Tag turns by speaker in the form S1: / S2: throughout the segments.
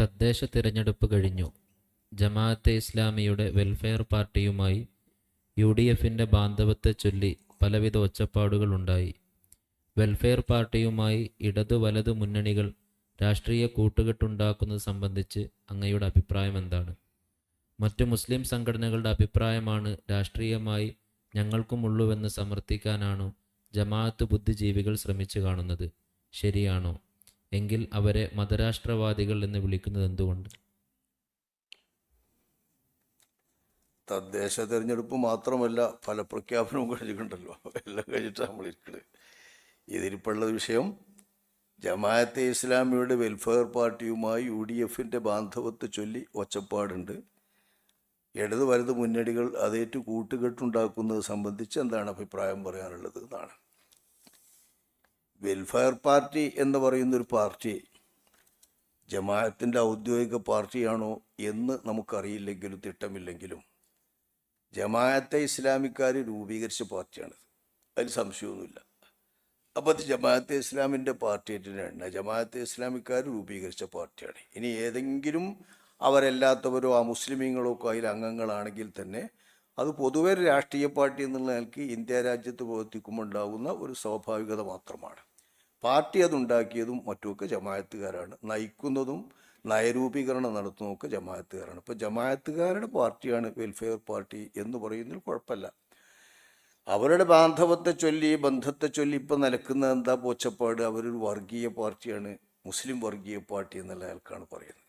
S1: തദ്ദേശ തിരഞ്ഞെടുപ്പ് കഴിഞ്ഞു. ജമാഅത്തെ ഇസ്ലാമിയുടെ വെൽഫെയർ പാർട്ടിയുമായി യു ഡി എഫിന്റെ ബാന്ധവത്തെ ചൊല്ലി പലവിധ ഒച്ചപ്പാടുകളുണ്ടായി. വെൽഫെയർ പാർട്ടിയുമായി ഇടതു വലതു മുന്നണികൾ രാഷ്ട്രീയ കൂട്ടുകെട്ടുണ്ടാക്കുന്നത് സംബന്ധിച്ച് അങ്ങയുടെ അഭിപ്രായം എന്താണ്? മറ്റു മുസ്ലിം സംഘടനകളുടെ അഭിപ്രായമാണ് രാഷ്ട്രീയമായി ഞങ്ങൾക്കുമുള്ളുവെന്ന് സമർത്ഥിക്കാനാണോ ജമാഅത്ത് ബുദ്ധിജീവികൾ ശ്രമിച്ചു കാണുന്നത്? ശരിയാണോ? എങ്കിൽ അവരെ മതരാഷ്ട്രവാദികൾ എന്ന് വിളിക്കുന്നത് എന്തുകൊണ്ട്?
S2: തദ്ദേശ തെരഞ്ഞെടുപ്പ് മാത്രമല്ല ഫലപ്രഖ്യാപനവും കഴിഞ്ഞിട്ടുണ്ടല്ലോ. എല്ലാം കഴിഞ്ഞിട്ടാണ് നമ്മൾ ഇരിക്കുന്നത് ഇതിരിപ്പുള്ള വിഷയം ജമാഅത്തെ ഇസ്ലാമിയുടെ വെൽഫെയർ പാർട്ടിയുമായി യു ഡി എഫിന്റെ ബാന്ധവത്തെ ചൊല്ലി ഒച്ചപ്പാടുണ്ട്. ഇടത് വലത് മുന്നണികൾ അതേറ്റ് കൂട്ടുകെട്ടുണ്ടാക്കുന്നത് സംബന്ധിച്ച് എന്താണ് അഭിപ്രായം പറയാനുള്ളത് എന്നാണ്. വെൽഫെയർ പാർട്ടി എന്ന് പറയുന്നൊരു പാർട്ടി ജമാഅത്തിന്റെ ഔദ്യോഗിക പാർട്ടിയാണോ എന്ന് നമുക്കറിയില്ലെങ്കിലും തിട്ടമില്ലെങ്കിലും ജമാഅത്തെ ഇസ്ലാമിക്കാർ രൂപീകരിച്ച പാർട്ടിയാണിത്. അതിൽ സംശയമൊന്നുമില്ല. അപ്പോൾ അത് ജമാഅത്തെ ഇസ്ലാമിന്റെ പാർട്ടിയായിട്ട് തന്നെയാണ്. ജമാഅത്തെ ഇസ്ലാമിക്കാർ രൂപീകരിച്ച പാർട്ടിയാണ്. ഇനി ഏതെങ്കിലും അവരല്ലാത്തവരോ ആ മുസ്ലിമീങ്ങളോ അതിൽ അംഗങ്ങളാണെങ്കിൽ തന്നെ അത് പൊതുവേ രാഷ്ട്രീയ പാർട്ടി എന്നുള്ള നിലയ്ക്ക് ഇന്ത്യ രാജ്യത്ത് പ്രവർത്തിക്കുമ്പോൾ ഉണ്ടാകുന്ന ഒരു സ്വാഭാവികത മാത്രമാണ്. പാർട്ടി അതുണ്ടാക്കിയതും മറ്റുമൊക്കെ ജമായത്തുകാരാണ് നയിക്കുന്നതും നയരൂപീകരണം നടത്തുന്നതൊക്കെ ജമായത്തുകാരാണ് ഇപ്പോൾ ജമായത്തുകാരുടെ പാർട്ടിയാണ് വെൽഫെയർ പാർട്ടി എന്ന് പറയുന്നതിൽ കുഴപ്പമില്ല. അവരുടെ ബാന്ധവത്തെ ചൊല്ലി ബന്ധത്തെ ചൊല്ലി ഇപ്പം നിലക്കുന്ന എന്താ പോച്ചപ്പാട്? അവരൊരു വർഗീയ പാർട്ടിയാണ് മുസ്ലിം വർഗീയ പാർട്ടി എന്നുള്ള ആൾക്കാണ് പറയുന്നത്.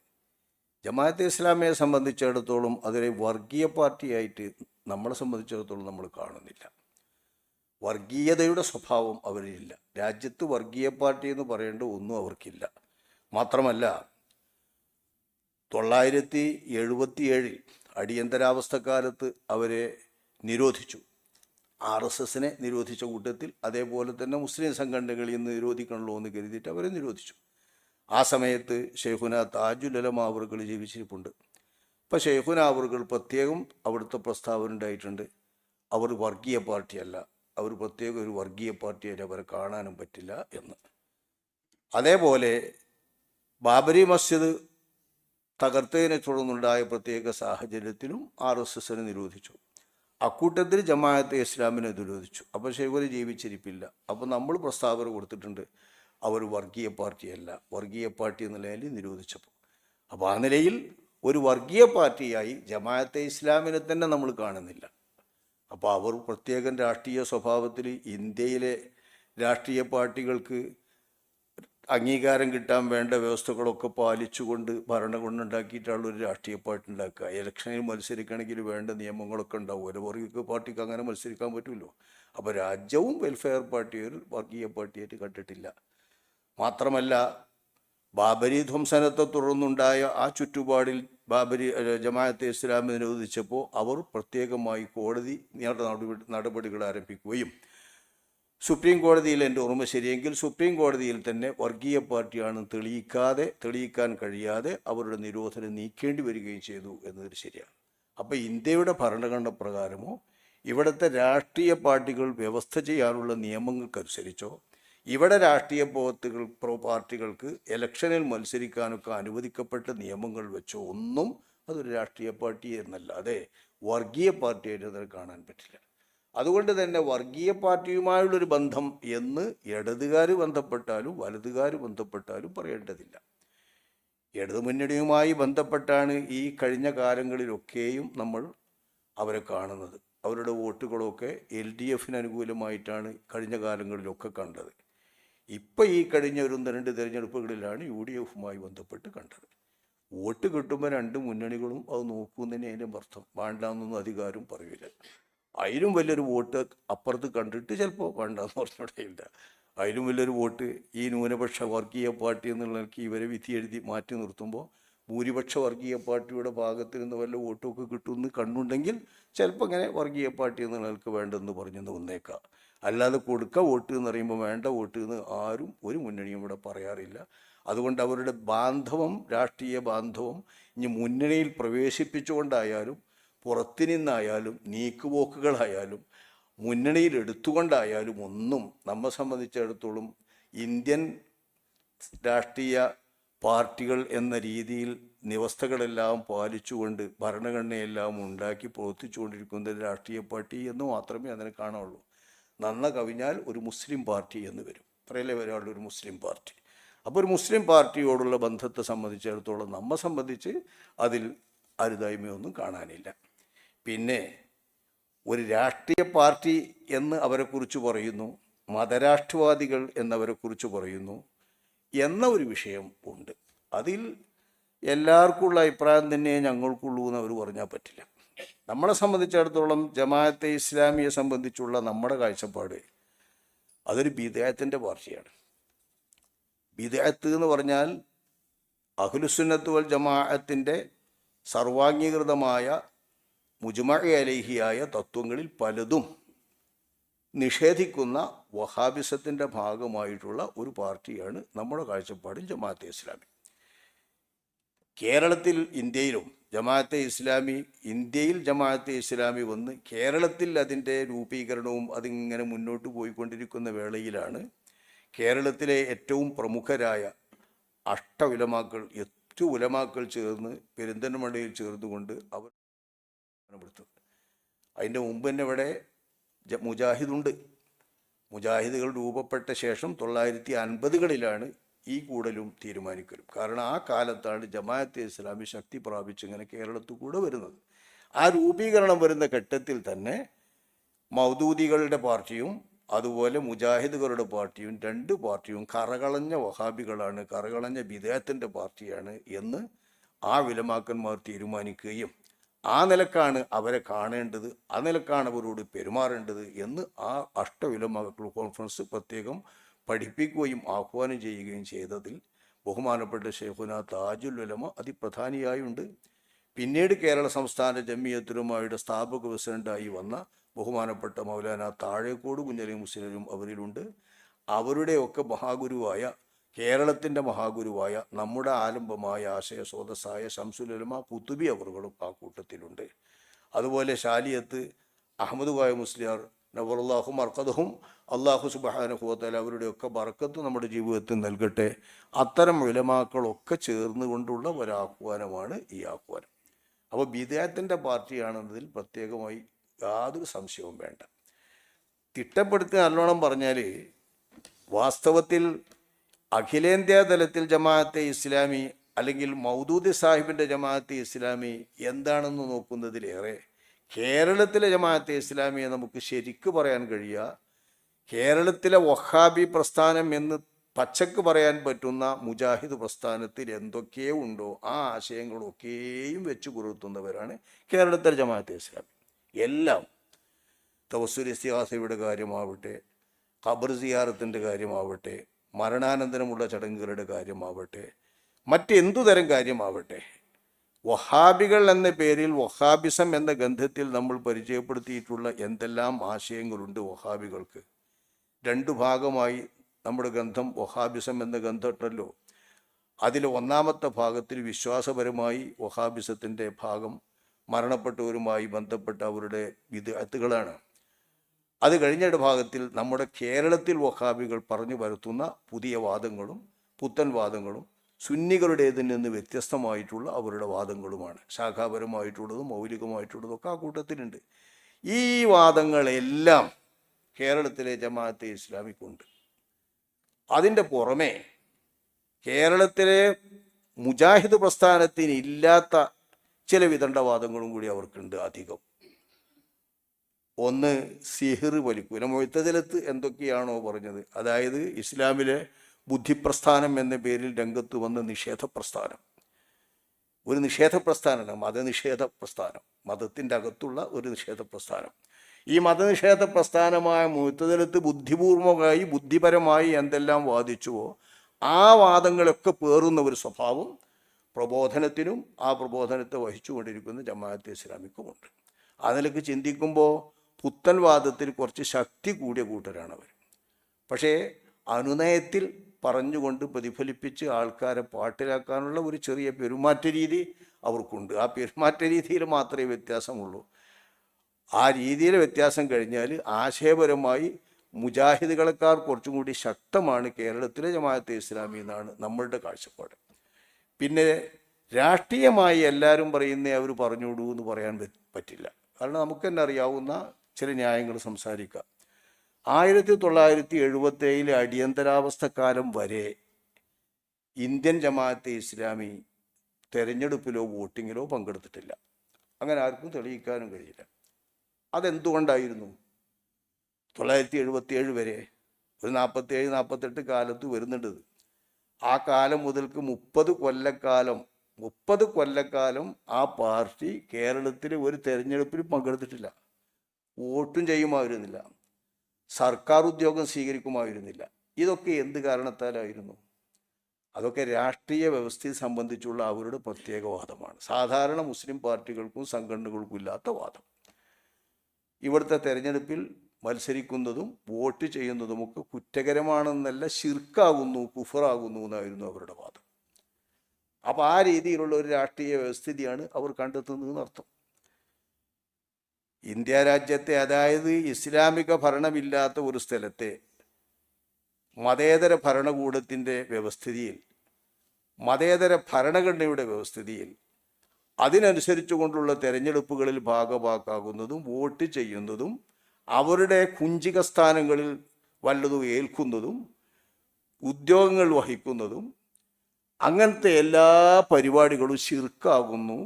S2: ജമാഅത്തെ ഇസ്ലാമിയെ സംബന്ധിച്ചിടത്തോളം അതൊരു വർഗീയ പാർട്ടിയായിട്ട് നമ്മളെ സംബന്ധിച്ചിടത്തോളം നമ്മൾ കാണുന്നില്ല. വർഗീയതയുടെ സ്വഭാവം അവരിലില്ല. രാജ്യത്ത് വർഗീയ പാർട്ടി എന്ന് പറയേണ്ട ഒന്നും അവർക്കില്ല. മാത്രമല്ല തൊള്ളായിരത്തി അടിയന്തരാവസ്ഥ കാലത്ത് അവരെ നിരോധിച്ചു. ആർ എസ് എസിനെ നിരോധിച്ച കൂട്ടത്തിൽ അതേപോലെ തന്നെ മുസ്ലിം സംഘടനകളിൽ നിന്ന് നിരോധിക്കണമല്ലോ എന്ന് കരുതിയിട്ട് അവരെ നിരോധിച്ചു. ആ സമയത്ത് ഷെയ്ഖുന താജുലലമ അവറുകൾ ജീവിച്ചിരിപ്പുണ്ട്. അപ്പോൾ ഷെയ്ഖുന അവറുകൾ പ്രത്യേകം അവിടുത്തെ പ്രസ്താവന ഉണ്ടായിട്ടുണ്ട്. അവർ വർഗീയ പാർട്ടിയല്ല. അവർ പ്രത്യേക ഒരു വർഗീയ പാർട്ടിയായിട്ട് അവരെ കാണാനും പറ്റില്ല എന്ന്. അതേപോലെ ബാബരി മസ്ജിദ് തകർത്തതിനെ തുടർന്നുണ്ടായ പ്രത്യേക സാഹചര്യത്തിലും ആർ എസ് എസിനെ നിരോധിച്ചു. അക്കൂട്ടത്തിൽ ജമാഅത്തെ ഇസ്ലാമിനെ നിരോധിച്ചു. അപ്പോൾ ഷെയ്ഖുന ജീവിച്ചിരിപ്പില്ല. അപ്പോൾ നമ്മൾ പ്രസ്താവന കൊടുത്തിട്ടുണ്ട് അവർ വർഗീയ പാർട്ടിയല്ല. വർഗീയ പാർട്ടി എന്ന നിലയിൽ നിരോധിച്ചപ്പോൾ. അപ്പോൾ ആ നിലയിൽ ഒരു വർഗീയ പാർട്ടിയായി ജമാഅത്തെ ഇസ്ലാമിനെ തന്നെ നമ്മൾ കാണുന്നില്ല. അപ്പോൾ അവർ പ്രത്യേകം രാഷ്ട്രീയ സ്വഭാവത്തിൽ ഇന്ത്യയിലെ രാഷ്ട്രീയ പാർട്ടികൾക്ക് അംഗീകാരം കിട്ടാൻ വേണ്ട വ്യവസ്ഥകളൊക്കെ പാലിച്ചുകൊണ്ട് ഭരണകൂടം ഉണ്ടാക്കിയിട്ടുള്ള ഒരു രാഷ്ട്രീയ പാർട്ടി ഉണ്ടാക്കുക. ഇലക്ഷനിൽ മത്സരിക്കണമെങ്കിൽ വേണ്ട നിയമങ്ങളൊക്കെ ഉണ്ടാവും. ഒരു വർഗീയ പാർട്ടിക്ക് അങ്ങനെ മത്സരിക്കാൻ പറ്റുമല്ലോ അപ്പോൾ രാജ്യവും വെൽഫെയർ പാർട്ടി ഒരു വർഗീയ പാർട്ടിയായിട്ട് കണ്ടിട്ടില്ല. മാത്രമല്ല ബാബരി ധ്വംസനത്തെ തുടർന്നുണ്ടായ ആ ചുറ്റുപാടിൽ ബാബരി ജമാഅത്തെ ഇസ്ലാമി നിരോധിച്ചപ്പോൾ അവർ പ്രത്യേകമായി കോടതി നടപടി നടപടികൾ ആരംഭിക്കുകയും സുപ്രീം കോടതിയിൽ എന്റെ ഓർമ്മ ശരിയെങ്കിൽ സുപ്രീം കോടതിയിൽ തന്നെ വർഗീയ പാർട്ടിയാണ് തെളിയിക്കാതെ തെളിയിക്കാൻ കഴിയാതെ അവരുടെ നിരോധനം നീക്കേണ്ടി വരികയും ചെയ്തു എന്നത് ശരിയാണ്. അപ്പോൾ ഇന്ത്യയുടെ ഭരണഘടന പ്രകാരമോ ഇവിടുത്തെ രാഷ്ട്രീയ പാർട്ടികൾ വ്യവസ്ഥ ചെയ്യാനുള്ള നിയമങ്ങൾക്കനുസരിച്ചോ ഇവിടെ രാഷ്ട്രീയ പ്രവർത്തികൾ പ്രോ പാർട്ടികൾക്ക് ഇലക്ഷനിൽ മത്സരിക്കാനൊക്കെ അനുവദിക്കപ്പെട്ട നിയമങ്ങൾ വെച്ചോ ഒന്നും അതൊരു രാഷ്ട്രീയ പാർട്ടി എന്നല്ലാതെ വർഗീയ പാർട്ടിയായിട്ട് അതിനെ കാണാൻ പറ്റില്ല. അതുകൊണ്ട് തന്നെ വർഗീയ പാർട്ടിയുമായുള്ളൊരു ബന്ധം എന്ന് ഇടതുകാർ ബന്ധപ്പെട്ടാലും വലതുകാർ ബന്ധപ്പെട്ടാലും പറയേണ്ടതില്ല. ഇടതുമുന്നണിയുമായി ബന്ധപ്പെട്ടാണ് ഈ കഴിഞ്ഞ കാലങ്ങളിലൊക്കെയും നമ്മൾ അവരെ കാണുന്നത്. അവരുടെ വോട്ടുകളൊക്കെ എൽ ഡി എഫിന് അനുകൂലമായിട്ടാണ് കഴിഞ്ഞ കാലങ്ങളിലൊക്കെ കണ്ടത്. ഇപ്പം ഈ കഴിഞ്ഞ ഒരു രണ്ട് തിരഞ്ഞെടുപ്പുകളിലാണ് യു ഡി എഫുമായി ബന്ധപ്പെട്ട് കണ്ടത്. വോട്ട് കിട്ടുമ്പോൾ രണ്ട് മുന്നണികളും അത് നോക്കുന്നതിന് അതിന്റെ അർത്ഥം. വേണ്ടാന്നൊന്നും അധികാരം പറയില്ല അതിലും വലിയൊരു വോട്ട് അപ്പുറത്ത് കണ്ടിട്ട് ചിലപ്പോൾ വേണ്ടാന്ന് പറഞ്ഞിടയില്ല. അതിലും വലിയൊരു വോട്ട് ഈ ന്യൂനപക്ഷ വർഗീയ പാർട്ടി എന്നുള്ള ഇവരെ വിധി എഴുതി മാറ്റി നിർത്തുമ്പോൾ ഭൂരിപക്ഷ വർഗീയ പാർട്ടിയുടെ ഭാഗത്ത് നിന്ന് വല്ല വോട്ടുമൊക്കെ കിട്ടുമെന്ന് കണ്ടുണ്ടെങ്കിൽ ചിലപ്പോൾ ഇങ്ങനെ വർഗീയ പാർട്ടി എന്ന് നിങ്ങൾക്ക് വേണ്ടെന്ന് പറഞ്ഞെന്ന് വന്നേക്കാം അല്ലാതെ കൊടുക്ക വോട്ട് എന്ന് പറയുമ്പോൾ വേണ്ട വോട്ട് എന്ന് ആരും ഒരു മുന്നണിയും ഇവിടെ പറയാറില്ല. അതുകൊണ്ട് അവരുടെ ബാന്ധവം രാഷ്ട്രീയ ബാന്ധവം ഇനി മുന്നണിയിൽ പ്രവേശിപ്പിച്ചുകൊണ്ടായാലും പുറത്തു നിന്നായാലും നീക്കുപോക്കുകളായാലും മുന്നണിയിൽ എടുത്തുകൊണ്ടായാലും ഒന്നും നമ്മെ സംബന്ധിച്ചിടത്തോളം ഇന്ത്യൻ രാഷ്ട്രീയ പാർട്ടികൾ എന്ന രീതിയിൽ വ്യവസ്ഥകളെല്ലാം പാലിച്ചുകൊണ്ട് ഭരണഘടനയെല്ലാം ഉണ്ടാക്കി പ്രവർത്തിച്ചുകൊണ്ടിരിക്കുന്ന രാഷ്ട്രീയ പാർട്ടി എന്ന് മാത്രമേ അതിനെ കാണുള്ളൂ നന്ന കവിഞ്ഞാൽ ഒരു മുസ്ലിം പാർട്ടി എന്ന് വരും. അത്രയല്ലേ വരാനുള്ള ഒരു മുസ്ലിം പാർട്ടി. അപ്പോൾ ഒരു മുസ്ലിം പാർട്ടിയോടുള്ള ബന്ധത്തെ സംബന്ധിച്ചിടത്തോളം നമ്മെ സംബന്ധിച്ച് അതിൽ അരുതായ്മയൊന്നും കാണാനില്ല. പിന്നെ ഒരു രാഷ്ട്രീയ പാർട്ടി എന്ന് അവരെക്കുറിച്ച് പറയുന്നു മതരാഷ്ട്രവാദികൾ എന്നവരെക്കുറിച്ച് പറയുന്നു എന്ന ഒരു വിഷയം ഉണ്ട്. അതിൽ എല്ലാവർക്കുള്ള അഭിപ്രായം തന്നെ ഞങ്ങൾക്കുള്ളൂ എന്ന് അവർ പറഞ്ഞാൽ പറ്റില്ല. നമ്മളെ സംബന്ധിച്ചിടത്തോളം ജമാഅത്തെ ഇസ്ലാമിയെ സംബന്ധിച്ചുള്ള നമ്മുടെ കാഴ്ചപ്പാട് അതൊരു ബിദായത്തിന്റെ പാർട്ടിയാണ് ബിദായത്ത് എന്ന് പറഞ്ഞാൽ അഖിലുസുന്നത്ത് വൽ ജമാഅത്തിന്റെ സർവാംഗീകൃതമായ മുജ്മഅ അലേഹിയായ തത്വങ്ങളിൽ പലതും നിഷേധിക്കുന്ന വഹാബിസത്തിന്റെ ഭാഗമായിട്ടുള്ള ഒരു പാർട്ടിയാണ് നമ്മുടെ കാഴ്ചപ്പാടിൽ ജമാഅത്തെ ഇസ്ലാമി. കേരളത്തിൽ ഇന്ത്യയിലും ജമാഅത്തെ ഇസ്ലാമി ഇന്ത്യയിൽ ജമാഅത്തെ ഇസ്ലാമി വന്ന് കേരളത്തിൽ അതിന്റെ രൂപീകരണവും അതിങ്ങനെ മുന്നോട്ട് പോയിക്കൊണ്ടിരിക്കുന്ന വേളയിലാണ് കേരളത്തിലെ ഏറ്റവും പ്രമുഖരായ അഷ്ടവിലമാക്കൾ എട്ടു ഉലമാക്കൾ ചേർന്ന് പെരിന്തൽമണ്ണയിൽ ചേർന്നുകൊണ്ട് അവർ അതിന്റെ മുമ്പ് തന്നെ ഇവിടെ മുജാഹിദുണ്ട്. മുജാഹിദുകൾ രൂപപ്പെട്ട ശേഷം തൊള്ളായിരത്തി അൻപതുകളിലാണ് ഈ കൂടലും തീരുമാനിക്കലും. കാരണം ആ കാലത്താണ് ജമാഅത്തെ ഇസ്ലാമി ശക്തി പ്രാപിച്ച് ഇങ്ങനെ കേരളത്തിൽ കൂടെ വരുന്നത്. ആ രൂപീകരണം വരുന്ന ഘട്ടത്തിൽ തന്നെ മൗദൂദികളുടെ പാർട്ടിയും അതുപോലെ മുജാഹിദുകളുടെ പാർട്ടിയും രണ്ട് പാർട്ടിയും കറകളഞ്ഞ വഹാബികളാണ് കറകളഞ്ഞ വിദേഹത്തിന്റെ പാർട്ടിയാണ് എന്ന് ആ വിലമാക്കന്മാർ തീരുമാനിക്കുകയും ആ നിലക്കാണ് അവരെ കാണേണ്ടത് ആ നിലക്കാണ് അവരോട് പെരുമാറേണ്ടത് എന്ന് ആ അഷ്ടവിലമാക്കൾ കോൺഫറൻസ് പ്രത്യേകം പഠിപ്പിക്കുകയും ആഹ്വാനം ചെയ്യുകയും ചെയ്തതിൽ ബഹുമാനപ്പെട്ട ഷെയ്ഖുന താജുൽ ഉലമ അതിപ്രധാനിയായുണ്ട്. പിന്നീട് കേരള സംസ്ഥാന ജമ്മിയത്തുലുമായുടെ സ്ഥാപക പ്രസിഡന്റായി വന്ന ബഹുമാനപ്പെട്ട മൗലാന താഴേക്കോട് കുഞ്ഞലി മുസ്ലിം അവരിലുണ്ട്. അവരുടെയൊക്കെ മഹാഗുരുവായ കേരളത്തിന്റെ മഹാഗുരുവായ നമ്മുടെ ആലംബമായ ആശയ സ്രോതസ്സായ ശംസുലമ കുത്തുബി അവറുകളും ആ കൂട്ടത്തിലുണ്ട്. അതുപോലെ ശാലിയത്ത് അഹമ്മദ് വായ മുസ്ലിയാർ നവറുല്ലാഹു മർക്കദും അള്ളാഹു സുബാനുഹുവത്തല അവരുടെയൊക്കെ ബർക്കത്ത് നമ്മുടെ ജീവിതത്തിൽ നൽകട്ടെ. അത്തരം വിലമാക്കളൊക്കെ ചേർന്നുകൊണ്ടുള്ള ഒരാഹ്വാനമാണ് ഈ ആഹ്വാനം. അപ്പോൾ ബിദായത്തിന്റെ പാർട്ടിയാണെന്നതിൽ പ്രത്യേകമായി യാതൊരു സംശയവും വേണ്ട. തിട്ടപ്പെടുത്തി നല്ലോണം പറഞ്ഞാൽ വാസ്തവത്തിൽ അഖിലേന്ത്യാ തലത്തിൽ ജമാഅത്തെ ഇസ്ലാമി അല്ലെങ്കിൽ മൗദൂദി സാഹിബിന്റെ ജമാഅത്തെ ഇസ്ലാമി എന്താണെന്ന് നോക്കുന്നതിലേറെ കേരളത്തിലെ ജമാഅത്തെ ഇസ്ലാമിയെ നമുക്ക് ശരിക്കു പറയാൻ കഴിയുക. കേരളത്തിലെ വഹാബി പ്രസ്ഥാനം എന്ന് പച്ചക്ക് പറയാൻ പറ്റുന്ന മുജാഹിദ് പ്രസ്ഥാനത്തിൽ എന്തൊക്കെ ഉണ്ടോ ആ ആശയങ്ങളൊക്കെയും വെച്ച് പുലർത്തുന്നവരാണ് കേരളത്തിലെ ജമാഅത്തെ ഇസ്ലാമി. എല്ലാം തവസുൽ സിയാസയുടെ കാര്യമാവട്ടെ ഖബർ സിയാറത്തിന്റെ കാര്യമാവട്ടെ മരണാനന്തരമുള്ള ചടങ്ങുകളുടെ കാര്യമാവട്ടെ മറ്റെന്തു തരം കാര്യമാവട്ടെ വഹാബികൾ എന്ന പേരിൽ വഹാബിസം എന്ന ഗന്ധത്തിൽ നമ്മൾ പരിചയപ്പെടുത്തിയിട്ടുള്ള എന്തെല്ലാം ആശയങ്ങളുണ്ട് വഹാബികൾക്ക്. രണ്ടു ഭാഗമായി നമ്മുടെ ഗന്ധം വഹാബിസം എന്ന ഗന്ധമുണ്ടല്ലോ അതിൽ ഒന്നാമത്തെ ഭാഗത്തിൽ വിശ്വാസപരമായി വഹാബിസത്തിന്റെ ഭാഗം മരണപ്പെട്ടവരുമായി ബന്ധപ്പെട്ട അവരുടെ വിദഗ്ധകളാണ്. അത് കഴിഞ്ഞ ഭാഗത്തിൽ നമ്മുടെ കേരളത്തിൽ വഹാബികൾ പറഞ്ഞു വരുത്തുന്ന പുതിയ വാദങ്ങളും പുത്തൻ വാദങ്ങളും സുന്നികളുടേതിൽ നിന്ന് വ്യത്യസ്തമായിട്ടുള്ള അവരുടെ വാദങ്ങളുമാണ്. ശാഖാപരമായിട്ടുള്ളതും മൗലികമായിട്ടുള്ളതും ഒക്കെ ആ കൂട്ടത്തിലുണ്ട്. ഈ വാദങ്ങളെല്ലാം കേരളത്തിലെ ജമാഅത്തെ ഇസ്ലാമിക്കുണ്ട്. അതിന്റെ പുറമെ കേരളത്തിലെ മുജാഹിദ് പ്രസ്ഥാനത്തിന് ഇല്ലാത്ത ചില വിതണ്ടവാദങ്ങളും കൂടി അവർക്കുണ്ട് അധികം. ഒന്ന് സിഹിർ വലിക്കൂല മൊയ്ത്തജലത്ത് എന്തൊക്കെയാണോ പറഞ്ഞത്? അതായത് ഇസ്ലാമിലെ ബുദ്ധിപ്രസ്ഥാനം എന്ന പേരിൽ രംഗത്ത് വന്ന നിഷേധ പ്രസ്ഥാനം ഒരു നിഷേധ പ്രസ്ഥാനമല്ല മതനിഷേധ പ്രസ്ഥാനം മതത്തിന്റെ അകത്തുള്ള ഒരു നിഷേധ പ്രസ്ഥാനം ഈ മതനിഷേധ പ്രസ്ഥാനമായ മുഴുത്തതിലത്ത് ബുദ്ധിപൂർവമായി ബുദ്ധിപരമായി എന്തെല്ലാം വാദിച്ചുവോ ആ വാദങ്ങളൊക്കെ പേറുന്ന ഒരു സ്വഭാവം പ്രബോധനത്തിനും ആ പ്രബോധനത്തെ വഹിച്ചുകൊണ്ടിരിക്കുന്ന ജമാഅത്തെ ഇസ്ലാമിക്കുമുണ്ട്. അതിലേക്ക് ചിന്തിക്കുമ്പോൾ പുത്തൻ വാദത്തിൽ കുറച്ച് ശക്തി കൂടിയ കൂട്ടരാണ് അവർ പക്ഷേ അനുനയത്തിൽ പറഞ്ഞുകൊണ്ട് പ്രതിഫലിപ്പിച്ച് ആൾക്കാരെ പാട്ടിലാക്കാനുള്ള ഒരു ചെറിയ പെരുമാറ്റ രീതി അവർക്കുണ്ട്. ആ പെരുമാറ്റ രീതിയിൽ മാത്രമേ വ്യത്യാസമുള്ളൂ. ആ രീതിയിലെ വ്യത്യാസം കഴിഞ്ഞാൽ ആശയപരമായി മുജാഹിദുകളെക്കാർ കുറച്ചും കൂടി ശക്തമാണ് കേരളത്തിലെ ജമാഅത്തെ ഇസ്ലാമി എന്നാണ് നമ്മളുടെ കാഴ്ചപ്പാട്. പിന്നെ രാഷ്ട്രീയമായി എല്ലാവരും പറയുന്നേ അവർ പറഞ്ഞോളൂ എന്ന് പറയാൻ പറ്റില്ല. കാരണം നമുക്ക് തന്നെ അറിയാവുന്ന ചില ന്യായങ്ങൾ സംസാരിക്കാം. ആയിരത്തി തൊള്ളായിരത്തി എഴുപത്തേഴിലെ അടിയന്തരാവസ്ഥ കാലം വരെ ഇന്ത്യൻ ജമാഅത്തെ ഇസ്ലാമി തെരഞ്ഞെടുപ്പിലോ വോട്ടിങ്ങിലോ പങ്കെടുത്തിട്ടില്ല. അങ്ങനെ ആർക്കും തെളിയിക്കാനും കഴിയില്ല. അതെന്തുകൊണ്ടായിരുന്നു? തൊള്ളായിരത്തി എഴുപത്തിയേഴ് വരെ ഒരു നാൽപ്പത്തിയേഴ് നാൽപ്പത്തെട്ട് കാലത്ത് വരുന്നുണ്ട് ആ കാലം മുതൽക്ക് മുപ്പത് കൊല്ലക്കാലം മുപ്പത് കൊല്ലക്കാലം ആ പാർട്ടി കേരളത്തിൽ ഒരു തെരഞ്ഞെടുപ്പിൽ പങ്കെടുത്തിട്ടില്ല. വോട്ടും ചെയ്യുമായിരുന്നില്ല. സർക്കാർ ഉദ്യോഗം സ്വീകരിക്കുമായിരുന്നില്ല. ഇതൊക്കെ എന്ത് കാരണത്താലായിരുന്നു? അതൊക്കെ രാഷ്ട്രീയ വ്യവസ്ഥയെ സംബന്ധിച്ചുള്ള അവരുടെ പ്രത്യേക വാദമാണ്. സാധാരണ മുസ്ലിം പാർട്ടികൾക്കും സംഘടനകൾക്കും ഇല്ലാത്ത വാദം. ഇവിടുത്തെ തെരഞ്ഞെടുപ്പിൽ മത്സരിക്കുന്നതും വോട്ട് ചെയ്യുന്നതുമൊക്കെ കുറ്റകരമാണെന്നല്ല ശിർക്കാകുന്നു കുഫറാകുന്നു എന്നായിരുന്നു അവരുടെ വാദം. അപ്പോൾ ആ രീതിയിലുള്ള ഒരു രാഷ്ട്രീയ വ്യവസ്ഥിതിയാണ് അവർ കണ്ടെത്തുന്നതെന്ന് അർത്ഥം ഇന്ത്യ രാജ്യത്തെ അതായത് ഇസ്ലാമിക ഭരണമില്ലാത്ത ഒരു സ്ഥലത്തെ മതേതര ഭരണകൂടത്തിന്റെ വ്യവസ്ഥിതിയിൽ മതേതര ഭരണഘടനയുടെ വ്യവസ്ഥിതിയിൽ അതിനനുസരിച്ചു കൊണ്ടുള്ള തെരഞ്ഞെടുപ്പുകളിൽ ഭാഗമാക്കാകുന്നതും വോട്ട് ചെയ്യുന്നതും അവരുടെ കുഞ്ചിക സ്ഥാനങ്ങളിൽ വല്ലതും ഏൽക്കുന്നതും ഉദ്യോഗങ്ങൾ വഹിക്കുന്നതും അങ്ങനത്തെ എല്ലാ പരിപാടികളും ശിർക്കാകുന്നു.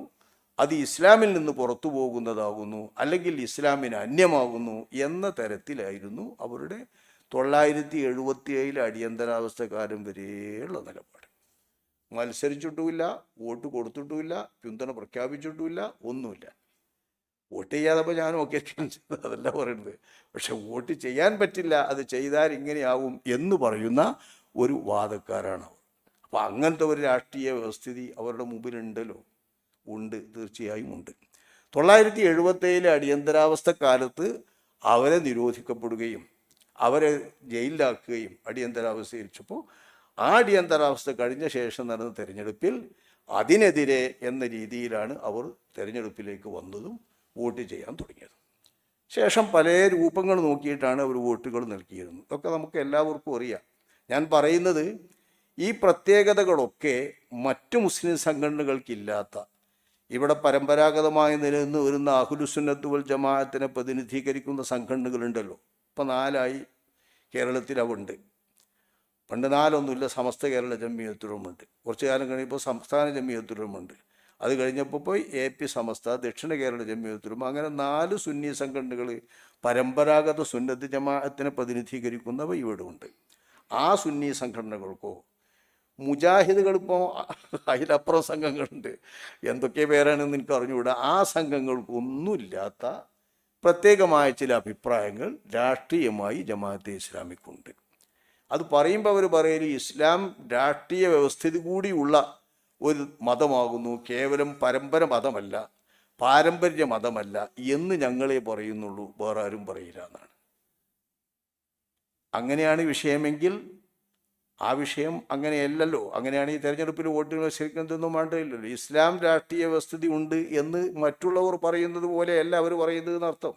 S2: അത് ഇസ്ലാമിൽ നിന്ന് പുറത്തു പോകുന്നതാകുന്നു അല്ലെങ്കിൽ ഇസ്ലാമിന് അന്യമാകുന്നു എന്ന തരത്തിലായിരുന്നു അവരുടെ തൊള്ളായിരത്തി എഴുപത്തി ഏഴിലെ അടിയന്തരാവസ്ഥ കാലം വരെയുള്ള നിലപാട്. മത്സരിച്ചിട്ടുമില്ല വോട്ട് കൊടുത്തിട്ടുമില്ല പിന്തുണ പ്രഖ്യാപിച്ചിട്ടുമില്ല ഒന്നുമില്ല. വോട്ട് ചെയ്യാതപ്പോൾ ഞാനും ഓക്കെ അതല്ല പറയുന്നത്. പക്ഷെ വോട്ട് ചെയ്യാൻ പറ്റില്ല അത് ചെയ്താൽ ഇങ്ങനെയാവും എന്ന് പറയുന്ന ഒരു വാദക്കാരാണ് അവർ. അപ്പം അങ്ങനത്തെ ഒരു രാഷ്ട്രീയ വ്യവസ്ഥിതി അവരുടെ മുമ്പിലുണ്ടല്ലോ. ഉണ്ട് തീർച്ചയായും ഉണ്ട്. തൊള്ളായിരത്തി എഴുപത്തേഴിലെ അടിയന്തരാവസ്ഥ കാലത്ത് അവരെ നിരോധിക്കപ്പെടുകയും അവരെ ജയിലിലാക്കുകയും അടിയന്തരാവസ്ഥയിരിച്ചപ്പോൾ ആ അടിയന്തരാവസ്ഥ കഴിഞ്ഞ ശേഷം നടന്ന തെരഞ്ഞെടുപ്പിൽ അതിനെതിരെ എന്ന രീതിയിലാണ് അവർ തെരഞ്ഞെടുപ്പിലേക്ക് വന്നതും വോട്ട് ചെയ്യാൻ തുടങ്ങിയത്. ശേഷം പല രൂപങ്ങൾ നോക്കിയിട്ടാണ് അവർ വോട്ടുകൾ നൽകിയിരുന്നത്. ഇതൊക്കെ നമുക്ക് എല്ലാവർക്കും അറിയാം. ഞാൻ പറയുന്നത് ഈ പ്രത്യേകതകളൊക്കെ മറ്റു മുസ്ലിം സംഘടനകൾക്കില്ലാത്ത ഇവിടെ പരമ്പരാഗതമായി നിലനിന്ന് വരുന്ന അഹുലുസുന്നത്ത് വൽ ജമാഅത്തിനെ പ്രതിനിധീകരിക്കുന്ന സംഘടനകളുണ്ടല്ലോ. ഇപ്പം നാലായി കേരളത്തിൽ ഉണ്ട് പണ്ട് നാലൊന്നുമില്ല സമസ്ത കേരള ജമ്മിയത്തുകളുമുണ്ട് കുറച്ച് കാലം കഴിയുമ്പോൾ സംസ്ഥാന ജമ്മിയത്തുകളുമുണ്ട് അത് കഴിഞ്ഞപ്പോൾ പോയി എ പി സമസ്ത ദക്ഷിണ കേരള ജമ്മിയത്തുലും അങ്ങനെ നാല് സുന്നി സംഘടനകൾ പരമ്പരാഗത സുന്നത്ത് ജമാഅത്തിനെ പ്രതിനിധീകരിക്കുന്നവ ഇവിടെ ഉണ്ട് ആ സുന്നി സംഘടനകൾക്കോ മുജാഹിദുകൾ ഇപ്പോൾ അതിലപ്പുറം സംഘങ്ങളുണ്ട്. എന്തൊക്കെ പേരാണെന്ന് എനിക്ക് അറിഞ്ഞുകൂടാ? ആ സംഘങ്ങൾക്കൊന്നുമില്ലാത്ത പ്രത്യേകമായ ചില അഭിപ്രായങ്ങൾ രാഷ്ട്രീയമായി ജമാഅത്തെ ഇസ്ലാമിക്കുണ്ട്. അത് പറയുമ്പോൾ അവർ പറയൽ ഇസ്ലാം രാഷ്ട്രീയ വ്യവസ്ഥിതി കൂടിയുള്ള ഒരു മതമാകുന്നു. കേവലം പരമ്പര മതമല്ല പാരമ്പര്യ മതമല്ല എന്ന് ഞങ്ങളെ പറയുന്നുള്ളൂ. വേറെ ആരും പറയില്ല എന്നാണ്. അങ്ങനെയാണ് വിഷയമെങ്കിൽ ആ വിഷയം അങ്ങനെയല്ലല്ലോ. അങ്ങനെയാണ് ഈ തെരഞ്ഞെടുപ്പിൽ വോട്ടുകൾ മത്സരിക്കുന്നതൊന്നും വേണ്ടതില്ലല്ലോ ഇസ്ലാം രാഷ്ട്രീയ വ്യവസ്ഥിതി ഉണ്ട് എന്ന് മറ്റുള്ളവർ പറയുന്നത് പോലെയല്ല അവർ പറയുന്നത് എന്നർത്ഥം.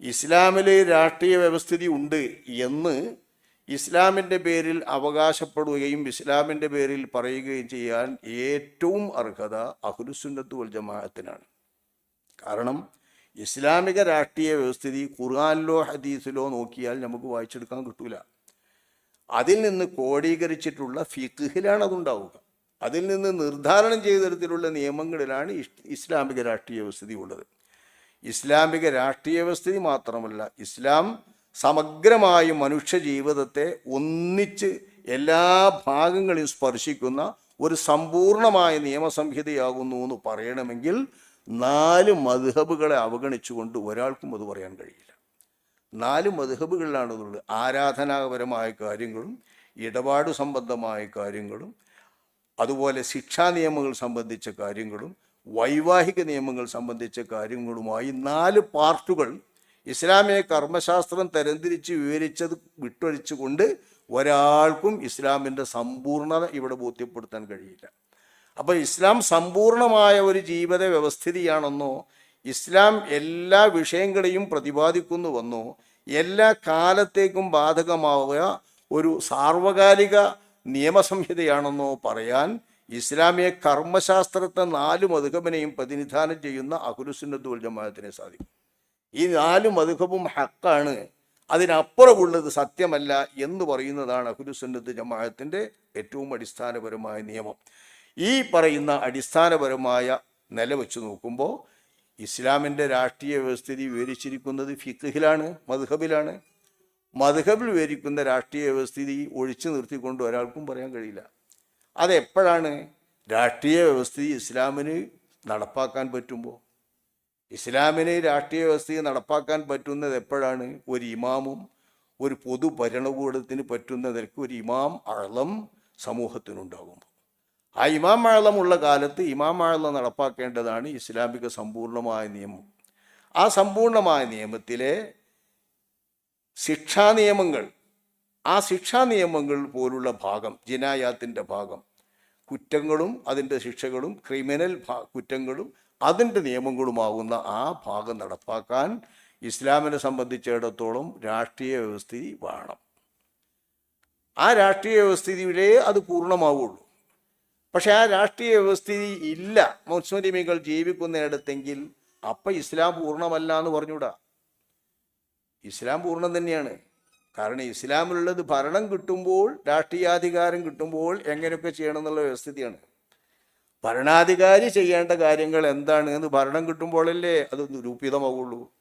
S2: ഇസ്ലാമിലെ രാഷ്ട്രീയ വ്യവസ്ഥിതി ഉണ്ട് എന്ന് ഇസ്ലാമിന്റെ പേരിൽ അവകാശപ്പെടുകയും ഇസ്ലാമിന്റെ പേരിൽ പറയുകയും ചെയ്യാൻ ഏറ്റവും അർഹത അഹുലുസുന്നത്ത് വൽ ജമാഅത്തിനാണ്. കാരണം ഇസ്ലാമിക രാഷ്ട്രീയ വ്യവസ്ഥിതി ഖുർആാനിലോ ഹദീസിലോ നോക്കിയാൽ നമുക്ക് വായിച്ചെടുക്കാൻ കിട്ടൂല. അതിൽ നിന്ന് കോടീകരിച്ചിട്ടുള്ള ഫിഖിലാണ് അതുണ്ടാവുക. അതിൽ നിന്ന് നിർദ്ധാരണം ചെയ്ത തരത്തിലുള്ള നിയമങ്ങളിലാണ് ഇസ്ലാമിക രാഷ്ട്രീയ വ്യവസ്ഥിതി ഉള്ളത്. ഇസ്ലാമിക രാഷ്ട്രീയ വ്യവസ്ഥിതി മാത്രമല്ല ഇസ്ലാം സമഗ്രമായ മനുഷ്യ ജീവിതത്തെ ഒന്നിച്ച് എല്ലാ ഭാഗങ്ങളെയും സ്പർശിക്കുന്ന ഒരു സമ്പൂർണമായ നിയമസംഹിതയാകുന്നു എന്ന് പറയണമെങ്കിൽ നാല് മധുഹബുകളെ അവഗണിച്ചുകൊണ്ട് ഒരാൾക്കും അത് പറയാൻ കഴിയില്ല. നാല് മധുഹബുകളിലാണ് ഉള്ളത് ആരാധനാപരമായ കാര്യങ്ങളും ഇടപാട് സംബന്ധമായ കാര്യങ്ങളും അതുപോലെ ശിക്ഷാ നിയമങ്ങൾ സംബന്ധിച്ച കാര്യങ്ങളും വൈവാഹിക നിയമങ്ങൾ സംബന്ധിച്ച കാര്യങ്ങളുമായി നാല് പാർട്ടുകൾ ഇസ്ലാമിക കർമ്മശാസ്ത്രം തരംതിരിച്ച് വിവരിച്ചത് വിട്ടൊഴിച്ചുകൊണ്ട് ഒരാൾക്കും ഇസ്ലാമിന്റെ സമ്പൂർണത ഇവിടെ ബോധ്യപ്പെടുത്താൻ കഴിയില്ല. അപ്പോൾ ഇസ്ലാം സമ്പൂർണമായ ഒരു ജീവിത വ്യവസ്ഥിതിയാണെന്നോ ഇസ്ലാം എല്ലാ വിഷയങ്ങളെയും പ്രതിപാദിക്കുന്നു വന്നു. എല്ലാ കാലത്തേക്കും ബാധകമാവുക ഒരു സാർവകാലിക നിയമസംഹിതയാണെന്നോ പറയാൻ ഇസ്ലാമിയെ കർമ്മശാസ്ത്രത്തെ നാല് മധുഹബിനെയും പ്രതിനിധാനം ചെയ്യുന്ന അഖുലുസുന്നത്ത് വൽ ജമാഅത്തിനെ സാധിക്കും. ഈ നാല് മധുഹബും ഹക്കാണ്. അതിനപ്പുറമുള്ളത് സത്യമല്ല എന്ന് പറയുന്നതാണ് അഖുലുസുന്നത്ത് ജമാഅത്തിന്റെ ഏറ്റവും അടിസ്ഥാനപരമായ നിയമം. ഈ പറയുന്ന അടിസ്ഥാനപരമായ നില വെച്ച് നോക്കുമ്പോൾ ഇസ്ലാമിന്റെ രാഷ്ട്രീയ വ്യവസ്ഥിതി വിവരിച്ചിരിക്കുന്നത് ഫിഖിലാണ് മധുഹബിലാണ് മധുഹബിൽ വിവരിക്കുന്ന രാഷ്ട്രീയ വ്യവസ്ഥിതി ഒഴിച്ചു നിർത്തിക്കൊണ്ട് ഒരാൾക്കും പറയാൻ കഴിയില്ല. അതെപ്പോഴാണ് രാഷ്ട്രീയ വ്യവസ്ഥിതി ഇസ്ലാമിന് നടപ്പാക്കാൻ പറ്റുമ്പോൾ? ഇസ്ലാമിന് രാഷ്ട്രീയ വ്യവസ്ഥയെ നടപ്പാക്കാൻ പറ്റുന്നത് എപ്പോഴാണ്? ഒരു ഇമാമും ഒരു പൊതു ഭരണകൂടത്തിന് പറ്റുന്ന ഒരു ഇമാം അളം സമൂഹത്തിനുണ്ടാകുമ്പോൾ. ആ ഇമാം ഉള്ള കാലത്ത് ഇമാം അഴലം നടപ്പാക്കേണ്ടതാണ് ഇസ്ലാമിക സമ്പൂർണമായ നിയമം. ആ സമ്പൂർണമായ നിയമത്തിലെ ശിക്ഷാ നിയമങ്ങൾ ആ ശിക്ഷാ നിയമങ്ങൾ പോലുള്ള ഭാഗം ജിനായാത്തിന്റെ ഭാഗം കുറ്റങ്ങളും അതിന്റെ ശിക്ഷകളും ക്രിമിനൽ കുറ്റങ്ങളും അതിന്റെ നിയമങ്ങളുമാകുന്ന ആ ഭാഗം നടപ്പാക്കാൻ ഇസ്ലാമിനെ സംബന്ധിച്ചിടത്തോളം രാഷ്ട്രീയ വ്യവസ്ഥിതി വേണം. ആ രാഷ്ട്രീയ വ്യവസ്ഥിതിയിലേ അത് പൂർണമാവുള്ളൂ. പക്ഷെ ആ രാഷ്ട്രീയ വ്യവസ്ഥിതി ഇല്ല. മുസ്ലിമികൾ ജീവിക്കുന്നിടത്തെങ്കിൽ അപ്പം ഇസ്ലാം പൂർണമല്ല എന്ന് പറഞ്ഞൂടാ ഇസ്ലാം പൂർണം തന്നെയാണ്. കാരണം ഇസ്ലാമിലുള്ളത് ഭരണം കിട്ടുമ്പോൾ രാഷ്ട്രീയാധികാരം കിട്ടുമ്പോൾ എങ്ങനെയൊക്കെ ചെയ്യണം എന്നുള്ള വ്യവസ്ഥിതിയാണ്. ഭരണാധികാരി ചെയ്യേണ്ട കാര്യങ്ങൾ എന്താണ് എന്ന് ഭരണം കിട്ടുമ്പോഴല്ലേ അത് നിരൂപിതമാവുള്ളൂ.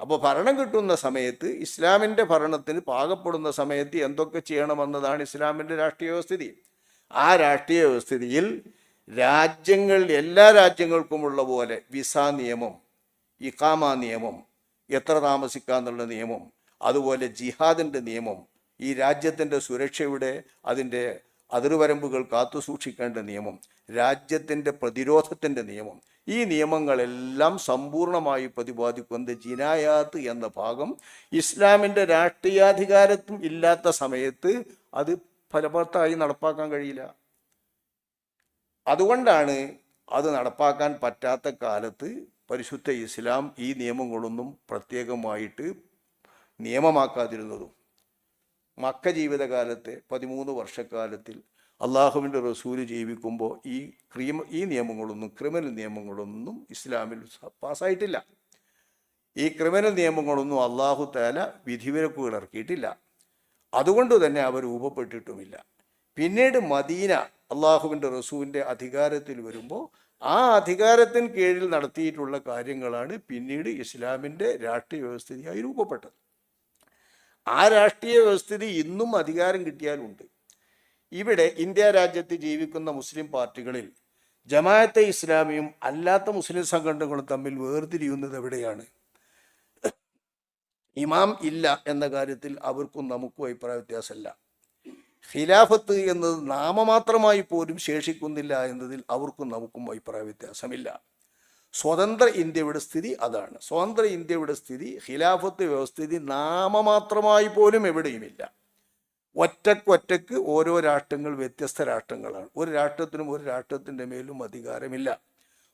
S2: അപ്പോൾ ഭരണം കിട്ടുന്ന സമയത്ത് ഇസ്ലാമിന്റെ ഭരണത്തിന് പാകപ്പെടുന്ന സമയത്ത് എന്തൊക്കെ ചെയ്യണമെന്നതാണ് ഇസ്ലാമിന്റെ രാഷ്ട്രീയ വ്യവസ്ഥിതി. ആ രാഷ്ട്രീയ വ്യവസ്ഥിതിയിൽ രാജ്യങ്ങൾ എല്ലാ രാജ്യങ്ങൾക്കുമുള്ള പോലെ വിസ നിയമം ഇഖാമ നിയമം എത്ര താമസിക്കാന്നുള്ള നിയമം അതുപോലെ ജിഹാദിന്റെ നിയമം ഈ രാജ്യത്തിന്റെ സുരക്ഷയുടെ അതിന്റെ അതിർവരമ്പുകൾ കാത്തു സൂക്ഷിക്കേണ്ട നിയമം രാജ്യത്തിന്റെ പ്രതിരോധത്തിന്റെ നിയമം ഈ നിയമങ്ങളെല്ലാം സമ്പൂർണമായി പ്രതിപാദിക്കുന്നത് ജിനായാത്ത് എന്ന ഭാഗം ഇസ്ലാമിന്റെ രാഷ്ട്രീയാധികാരത്തും ഇല്ലാത്ത സമയത്ത് അത് ഫലവത്തായി നടപ്പാക്കാൻ കഴിയില്ല. അതുകൊണ്ടാണ് അത് നടപ്പാക്കാൻ പറ്റാത്ത കാലത്ത് പരിശുദ്ധ ഇസ്ലാം ഈ നിയമങ്ങളൊന്നും പ്രത്യേകമായിട്ട് നിയമമാക്കാതിരുന്നതും. മക്ക ജീവിതകാലത്തെ പതിമൂന്ന് വർഷക്കാലത്തിൽ അള്ളാഹുവിന്റെ റസൂൽ ജീവിക്കുമ്പോൾ ഈ ക്രീമ ഈ നിയമങ്ങളൊന്നും ക്രിമിനൽ നിയമങ്ങളൊന്നും ഇസ്ലാമിൽ പാസ്സായിട്ടില്ല. ഈ ക്രിമിനൽ നിയമങ്ങളൊന്നും അള്ളാഹു താല വിധിവിലക്കുകൾ ഇറക്കിയിട്ടില്ല. അതുകൊണ്ട് തന്നെ അവർ രൂപപ്പെട്ടിട്ടുമില്ല. പിന്നീട് മദീന അള്ളാഹുവിന്റെ റസൂവിന്റെ അധികാരത്തിൽ വരുമ്പോൾ ആ അധികാരത്തിന് കീഴിൽ നടത്തിയിട്ടുള്ള കാര്യങ്ങളാണ് പിന്നീട് ഇസ്ലാമിന്റെ രാഷ്ട്രീയ വ്യവസ്ഥിതിയായി രൂപപ്പെട്ടത്. ആ രാഷ്ട്രീയ വ്യവസ്ഥിതി ഇന്നും അധികാരം കിട്ടിയാലുണ്ട്. ഇവിടെ ഇന്ത്യ രാജ്യത്ത് ജീവിക്കുന്ന മുസ്ലിം പാർട്ടികളിൽ ജമാഅത്തെ ഇസ്ലാമിയും അല്ലാത്ത മുസ്ലിം സംഘടനകളും തമ്മിൽ വേർതിരിയുന്നത് എവിടെയാണ്? ഇമാം ഇല്ല എന്ന കാര്യത്തിൽ അവർക്കും നമുക്കും അഭിപ്രായ വ്യത്യാസമല്ല. ഖിലാഫത്ത് എന്നത് നാമമാത്രമായി പോലും ശേഷിക്കുന്നില്ല എന്നതിൽ അവർക്കും നമുക്കും അഭിപ്രായ വ്യത്യാസമില്ല. സ്വതന്ത്ര ഇന്ത്യയുടെ സ്ഥിതി അതാണ്. സ്വതന്ത്ര ഇന്ത്യയുടെ സ്ഥിതി ഖിലാഫത്ത് വ്യവസ്ഥിതി നാമമാത്രമായി പോലും എവിടെയുമില്ല. ഒറ്റക്കൊറ്റക്ക് ഓരോ രാഷ്ട്രങ്ങൾ വ്യത്യസ്ത രാഷ്ട്രങ്ങളാണ്. ഒരു രാഷ്ട്രത്തിനും ഒരു രാഷ്ട്രത്തിന്റെ മേലും അധികാരമില്ല.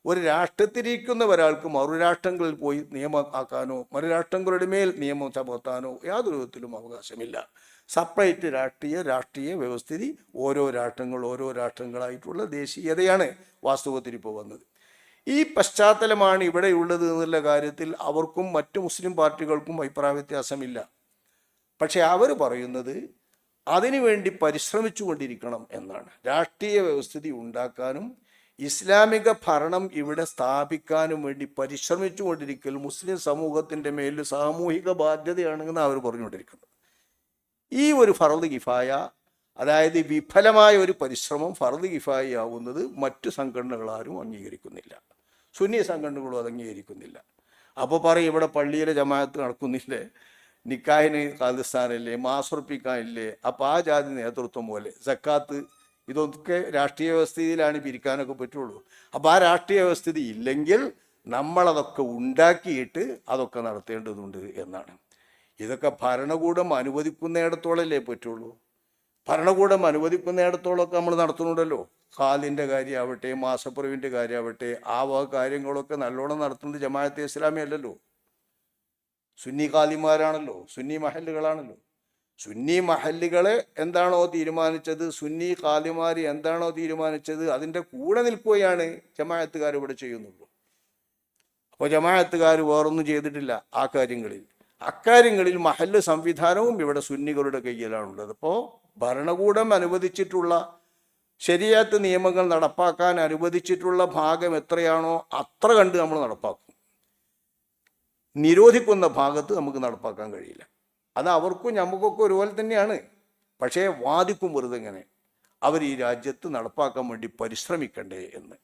S2: ഒരു രാഷ്ട്രത്തിരിക്കുന്ന ഒരാൾക്ക് മറു രാഷ്ട്രങ്ങളിൽ പോയി നിയമം ആക്കാനോ മറു രാഷ്ട്രങ്ങളുടെ മേൽ നിയമം ചമർത്താനോ യാതൊരു വിധത്തിലും അവകാശമില്ല. സെപ്പറേറ്റ് രാഷ്ട്രീയ രാഷ്ട്രീയ വ്യവസ്ഥിതി ഓരോ രാഷ്ട്രങ്ങൾ ഓരോ രാഷ്ട്രങ്ങളായിട്ടുള്ള ദേശീയതയാണ് വാസ്തവത്തിൽ ഇപ്പോൾ വന്നത്. ഈ പശ്ചാത്തലമാണ് ഇവിടെയുള്ളത് എന്നുള്ള കാര്യത്തിൽ അവർക്കും മറ്റു മുസ്ലിം പാർട്ടികൾക്കും അഭിപ്രായ വ്യത്യാസമില്ല. പക്ഷേ അവർ പറയുന്നത് അതിനുവേണ്ടി പരിശ്രമിച്ചു കൊണ്ടിരിക്കണം എന്നാണ്. രാഷ്ട്രീയ വ്യവസ്ഥിതി ഉണ്ടാക്കാനും ഇസ്ലാമിക ഭരണം ഇവിടെ സ്ഥാപിക്കാനും വേണ്ടി പരിശ്രമിച്ചു കൊണ്ടിരിക്കൽ മുസ്ലിം സമൂഹത്തിന്റെ മേൽ സാമൂഹിക ബാധ്യതയാണെന്ന് അവർ പറഞ്ഞുകൊണ്ടിരിക്കുന്നത്. ഈ ഒരു ഫറദ് കിഫായ അതായത് വിഫലമായ ഒരു പരിശ്രമം ഫറദ് കിഫായ ആവുന്നത് മറ്റു സംഘടനകളാരും അംഗീകരിക്കുന്നില്ല. സുന്നി സംഘടനകളും അത് അംഗീകരിക്കുന്നില്ല. അപ്പോൾ പറയും ഇവിടെ പള്ളിയിലെ ജമാഅത്ത് നടക്കുന്നില്ലേ? നിക്കാഹിന് ഖാലിസ്ഥാനില്ലേ? മാസുറപ്പിക്കാനില്ലേ അപ്പോൾ ആ ജാതി നേതൃത്വം പോലെ സക്കാത്ത് ഇതൊക്കെ രാഷ്ട്രീയ വ്യവസ്ഥിതിയിലാണ് പിരിക്കാനൊക്കെ പറ്റുള്ളൂ. അപ്പോൾ ആ രാഷ്ട്രീയ വ്യവസ്ഥിതി ഇല്ലെങ്കിൽ നമ്മളതൊക്കെ ഉണ്ടാക്കിയിട്ട് അതൊക്കെ നടത്തേണ്ടതുണ്ട് എന്നാണ്. ഇതൊക്കെ ഭരണകൂടം അനുവദിക്കുന്നിടത്തോളല്ലേ പറ്റുള്ളൂ. ഭരണകൂടം അനുവദിക്കുന്നിടത്തോളമൊക്കെ നമ്മൾ നടത്തുന്നുണ്ടല്ലോ. ഹാലിന്റെ കാര്യമാവട്ടെ മാസപ്പുറവിന്റെ കാര്യമാവട്ടെ ആ വക കാര്യങ്ങളൊക്കെ നല്ലോണം നടത്തുന്നത് ജമാഅത്തെ ഇസ്ലാമി അല്ലല്ലോ. സുന്നി കാലിമാരാണല്ലോ സുന്നി മഹല്ലുകളാണല്ലോ. സുന്നി മഹല്ലുകളെ എന്താണോ തീരുമാനിച്ചത് സുന്നി കാലിമാർ എന്താണോ തീരുമാനിച്ചത് അതിന്റെ കൂടെ നിൽക്കുകയാണ് ജമാഅത്തുകാർ ഇവിടെ ചെയ്യുന്നുള്ളൂ. അപ്പോൾ ജമാഅത്തുകാർ വേറൊന്നും ചെയ്തിട്ടില്ല ആ കാര്യങ്ങളിൽ. അക്കാര്യങ്ങളിൽ മഹല്ല് സംവിധാനവും ഇവിടെ സുന്നികളുടെ കയ്യിലാണുള്ളത്. അപ്പോൾ ഭരണകൂടം അനുവദിച്ചിട്ടുള്ള ശരിയാത്ത നിയമങ്ങൾ നടപ്പാക്കാൻ അനുവദിച്ചിട്ടുള്ള ഭാഗം എത്രയാണോ അത്ര കണ്ട് നമ്മൾ നടപ്പാക്കും. നിരോധിക്കുന്ന ഭാഗത്ത് നമുക്ക് നടപ്പാക്കാൻ കഴിയില്ല. അത് അവർക്കും നമുക്കൊക്കെ ഒരുപോലെ തന്നെയാണ്. പക്ഷേ വാദിക്കും വെറുതെ ഇങ്ങനെ. അവർ ഈ രാജ്യത്ത് നടപ്പാക്കാൻ വേണ്ടി പരിശ്രമിക്കണ്ടേ എന്ന്.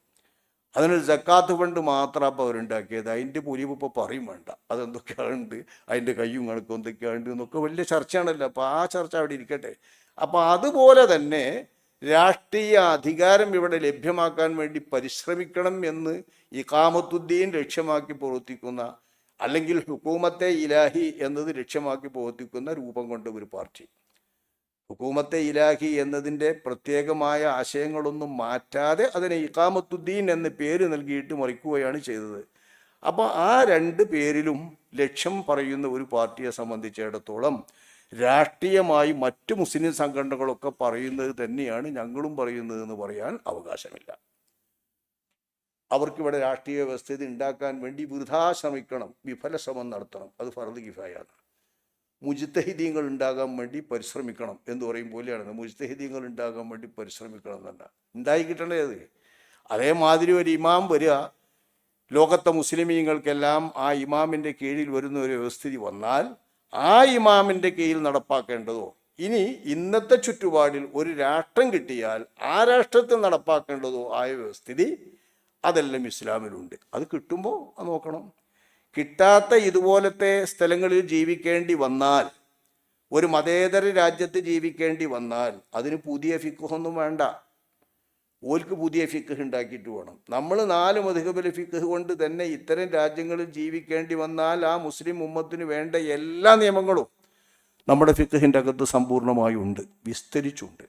S2: അതിനൊരു ജക്കാത്ത് ഫണ്ട് മാത്രം അപ്പോൾ അവരുണ്ടാക്കിയത്. അതിന്റെ പൊലിവ് ഇപ്പോൾ പറയും വേണ്ട. അതെന്തൊക്കെയാണ്ട് അതിന്റെ കയ്യും കണക്കും എന്തൊക്കെയാണ്ട് എന്നൊക്കെ വലിയ ചർച്ചയാണല്ലോ. അപ്പോൾ ആ ചർച്ച അവിടെ ഇരിക്കട്ടെ. അപ്പോൾ അതുപോലെ തന്നെ രാഷ്ട്രീയ അധികാരം ഇവിടെ ലഭ്യമാക്കാൻ വേണ്ടി പരിശ്രമിക്കണം എന്ന് ഈ കാമത്തുദ്ദീൻ ലക്ഷ്യമാക്കി പ്രവർത്തിക്കുന്ന അല്ലെങ്കിൽ ഹുക്കൂമത്തെ ഇലാഹി എന്നത് ലക്ഷ്യമാക്കി പ്രവർത്തിക്കുന്ന രൂപം കൊണ്ട് ഒരു പാർട്ടി. ഹുക്കൂമത്തെ ഇലാഹി എന്നതിന്റെ പ്രത്യേകമായ ആശയങ്ങളൊന്നും മാറ്റാതെ അതിനെ ഇഖാമത്തുദ്ദീൻ എന്ന് പേര് നൽകിയിട്ട് മറിക്കുകയാണ് ചെയ്തത്. അപ്പോൾ ആ രണ്ട് പേരിലും ലക്ഷ്യം പറയുന്ന ഒരു പാർട്ടിയെ സംബന്ധിച്ചിടത്തോളം രാഷ്ട്രീയമായി മറ്റു മുസ്ലിം സംഘടനകളൊക്കെ പറയുന്നത് തന്നെയാണ് ഞങ്ങളും പറയുന്നത് എന്ന് പറയാൻ അവകാശമില്ല. അവർക്കിവിടെ രാഷ്ട്രീയ വ്യവസ്ഥിതി ഉണ്ടാക്കാൻ വേണ്ടി വൃഥാ ശ്രമിക്കണം വിഫല ശ്രമം നടത്തണം. അത് ഫർദ് കിഫായാണ്. മുജിത്തഹിദീങ്ങൾ ഉണ്ടാകാൻ വേണ്ടി പരിശ്രമിക്കണം എന്ന് പറയും പോലെയാണ് മുജിത്തഹിദീങ്ങൾ ഉണ്ടാകാൻ വേണ്ടി പരിശ്രമിക്കണം എന്നല്ല ഉണ്ടായി കിട്ടേണ്ടത് അതേമാതിരി ഒരു ഇമാം വരിക ലോകത്തെ മുസ്ലിമീങ്ങൾക്കെല്ലാം ആ ഇമാമിന്റെ കീഴിൽ വരുന്ന ഒരു വ്യവസ്ഥിതി വന്നാൽ ആ ഇമാമിന്റെ കീഴിൽ നടപ്പാക്കേണ്ടതോ? ഇനി ഇന്നത്തെ ചുറ്റുപാടിൽ ഒരു രാഷ്ട്രം കിട്ടിയാൽ ആ രാഷ്ട്രത്തിൽ നടപ്പാക്കേണ്ടതോ ആയ വ്യവസ്ഥിതി അതെല്ലാം ഇസ്ലാമിലുണ്ട്. അത് കിട്ടുമ്പോൾ അത് നോക്കണം. കിട്ടാത്ത ഇതുപോലത്തെ സ്ഥലങ്ങളിൽ ജീവിക്കേണ്ടി വന്നാൽ ഒരു മതേതര രാജ്യത്ത് ജീവിക്കേണ്ടി വന്നാൽ അതിന് പുതിയ ഫിക്കുഹൊന്നും വേണ്ട. ഓൽക്ക് പുതിയ ഫിക്ക് ഉണ്ടാക്കിയിട്ട് വേണം. നമ്മൾ നാല് മധുഹബിലെ ഫിക്ക് കൊണ്ട് തന്നെ ഇത്തരം രാജ്യങ്ങളിൽ ജീവിക്കേണ്ടി വന്നാൽ ആ മുസ്ലിം ഉമ്മത്തിന് വേണ്ട എല്ലാ നിയമങ്ങളും നമ്മുടെ ഫിക്കഹിന്റെ അകത്ത് സമ്പൂർണമായി ഉണ്ട് വിസ്തരിച്ചുണ്ട്.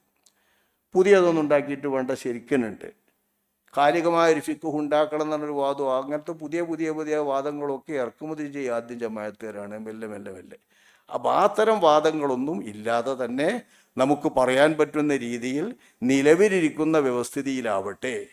S2: പുതിയതൊന്നും ഉണ്ടാക്കിയിട്ട് വേണ്ട ശരിക്കനുണ്ട്. കാലികമായ ഒരു ഫിക്ക് ഉണ്ടാക്കണം എന്നൊരു വാദം അങ്ങനത്തെ പുതിയ പുതിയ പുതിയ വാദങ്ങളൊക്കെ ഇറക്കുമതി ചെയ്യുക ആദ്യം ജമായത്തുകാരാണ് മെല്ലെ മെല്ലെ മെല്ലെ. അപ്പം ആ തരം വാദങ്ങളൊന്നും ഇല്ലാതെ തന്നെ നമുക്ക് പറയാൻ പറ്റുന്ന രീതിയിൽ നിലവിലിരിക്കുന്ന വ്യവസ്ഥിതിയിലാവട്ടെ.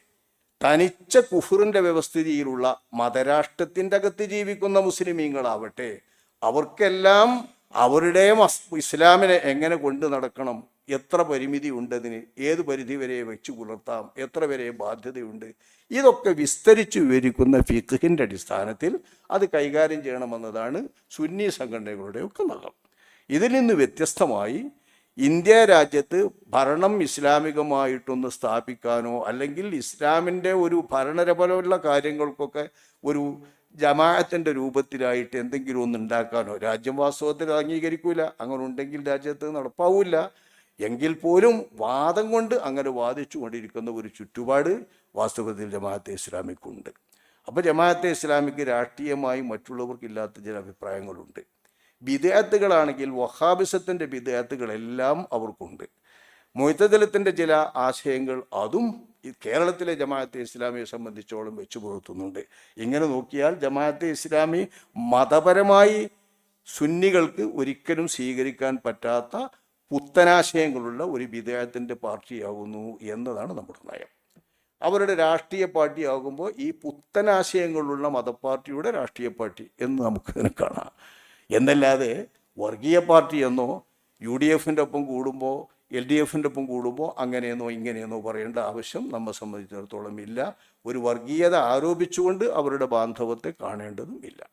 S2: തനിച്ച കുഫറിന്റെ വ്യവസ്ഥിതിയിലുള്ള മതരാഷ്ട്രത്തിന്റെ അകത്ത് ജീവിക്കുന്ന മുസ്ലിമീങ്ങളാവട്ടെ അവർക്കെല്ലാം അവരുടെ ഇസ്ലാമിനെ എങ്ങനെ കൊണ്ടു നടക്കണം? എത്ര പരിമിതി ഉണ്ടതിന് ഏത് പരിധി വരെ വെച്ചു പുലർത്താം? എത്ര വരെ ബാധ്യതയുണ്ട്? ഇതൊക്കെ വിസ്തരിച്ചു വിവരിക്കുന്ന ഫിഖിന്റെ അടിസ്ഥാനത്തിൽ അത് കൈകാര്യം ചെയ്യണമെന്നതാണ് സുന്നി സംഘടനകളുടെ ഒക്കെ നഖം ഇതിൽ നിന്ന് വ്യത്യസ്തമായി ഇന്ത്യ രാജ്യത്ത് ഭരണം ഇസ്ലാമികമായിട്ടൊന്ന് സ്ഥാപിക്കാനോ അല്ലെങ്കിൽ ഇസ്ലാമിന്റെ ഒരു ഭരണരപരമുള്ള കാര്യങ്ങൾക്കൊക്കെ ഒരു ജമാഅത്തിന്റെ രൂപത്തിലായിട്ട് എന്തെങ്കിലും ഒന്ന് ഉണ്ടാക്കാനോ രാജ്യം വാസ്തവത്തിൽ അംഗീകരിക്കൂല അങ്ങനെ ഉണ്ടെങ്കിൽ രാജ്യത്ത് നടപ്പാവില്ല. എങ്കിൽ പോലും വാദം കൊണ്ട് അങ്ങനെ വാദിച്ചു കൊണ്ടിരിക്കുന്ന ഒരു ചുറ്റുപാട് വാസ്തവത്തിൽ ജമാഅത്തെ ഇസ്ലാമിക്കുണ്ട്. അപ്പോൾ ജമാഅത്തെ ഇസ്ലാമിക്ക് രാഷ്ട്രീയമായി മറ്റുള്ളവർക്കില്ലാത്ത ചില അഭിപ്രായങ്ങളുണ്ട്. വിദേഹത്തുകളാണെങ്കിൽ വഹാബിസത്തിന്റെ വിദേഹത്തുകളെല്ലാം അവർക്കുണ്ട്. മൊയ്ത്തദലത്തിന്റെ ചില ആശയങ്ങൾ അതും കേരളത്തിലെ ജമാഅത്തെ ഇസ്ലാമിയെ സംബന്ധിച്ചോളം വെച്ചു പുലർത്തുന്നുണ്ട്. ഇങ്ങനെ നോക്കിയാൽ ജമാഅത്തെ ഇസ്ലാമി മതപരമായി സുന്നികൾക്ക് ഒരിക്കലും സ്വീകരിക്കാൻ പറ്റാത്ത പുത്തനാശയങ്ങളുള്ള ഒരു വിദേഹത്തിന്റെ പാർട്ടിയാകുന്നു എന്നതാണ് നമ്മുടെ നയം. അവരുടെ രാഷ്ട്രീയ പാർട്ടി ആകുമ്പോൾ ഈ പുത്തനാശയങ്ങളുള്ള മതപ്പാർട്ടിയുടെ രാഷ്ട്രീയ പാർട്ടി എന്ന് നമുക്കതിനെ കാണാം. എന്നല്ലാതെ വർഗീയ പാർട്ടി എന്നോ യു ഡി എഫിന്റെ ഒപ്പം കൂടുമ്പോൾ എൽ ഡി എഫിന്റെ ഒപ്പം കൂടുമ്പോൾ അങ്ങനെയെന്നോ ഇങ്ങനെയെന്നോ പറയേണ്ട ആവശ്യം നമ്മെ സംബന്ധിച്ചിടത്തോളം ഇല്ല. ഒരു വർഗീയത ആരോപിച്ചുകൊണ്ട് അവരുടെ ബാന്ധവത്തെ കാണേണ്ടതും ഇല്ല.